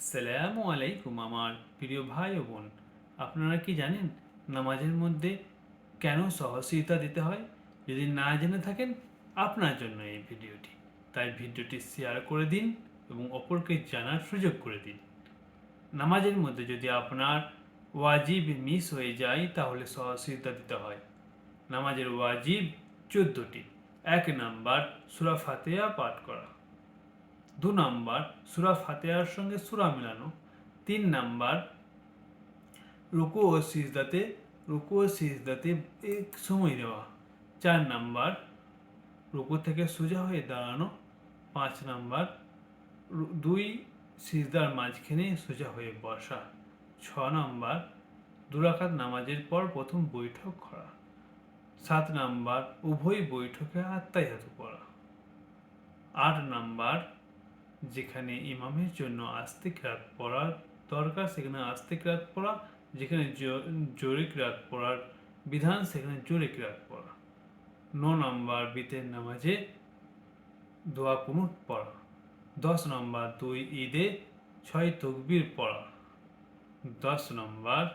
আসসালামু আলাইকুম আমার প্রিয় ভাই ও বোন। আপনারা কি জানেন নামাজের মধ্যে কেন সহসিতা দিতে হয়? যদি না জেনে থাকেন, আপনার জন্য এই ভিডিওটি। তাই ভিডিওটি শেয়ার করে দিন এবং অপরকে জানার সুযোগ করে দিন। নামাজের মধ্যে যদি আপনার ওয়াজিব মিস হয়ে যায়, তাহলে সহসিতা দিতে হয়। নামাজের ওয়াজিব চোদ্দোটি। এক নাম্বার, সুরা ফাতেহা পাঠ করা। দু নাম্বার, সুরা ফাতেহার সঙ্গে সুরা মেলানো। তিন নাম্বার, রুকু ও সিজদাতে, রুকু ও সিজদাতে এক সময় দেওয়া। চার নাম্বার, রুকু থেকে সোজা হয়ে দাঁড়ানো। পাঁচ নাম্বার দুই সিজদার মাঝখানে সোজা হয়ে বসা। ছ নাম্বার, দুরাকাত নামাজের পর প্রথম বৈঠক করা। সাত নাম্বার, উভয় বৈঠকে আত্মাই হাতু পড়া আট নাম্বার যেখানে ইমামের জন্য আস্তিক রাত পড়ার দরকার, সেখানে আস্তিক রাত পড়া, যেখানে জো- জোরে রাত পড়ার বিধান, সেখানে জোরে রাত পড়া। ন নম্বর বিতের নামাজে দোয়া কুনুত পড়া। দশ নম্বর দুই ঈদে ছয় তকবির পড়া। দশ নম্বর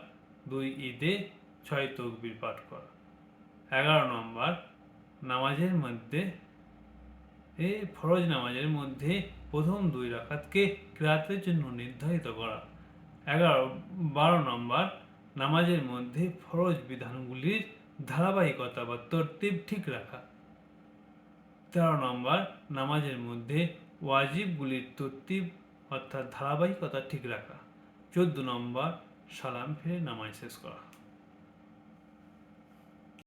দুই ঈদে ছয় তকবির পাঠ করা। এগারো নম্বর নামাজের মধ্যে ফরজ নামাজের মধ্যে প্রথম দুই রাকাতকে ক্রাতের জন্য নির্ধারিত করা। এগারো, বারো নম্বর, নামাজের মধ্যে ফরজ বিধানগুলির ধারাবাহিকতা বা তরতিব ঠিক রাখা। তেরো নম্বর, নামাজের মধ্যে ওয়াজিবগুলির তরতিব অর্থাৎ ধারাবাহিকতা ঠিক রাখা। চোদ্দ নম্বর, সালাম ফিরে নামাজ শেষ করা।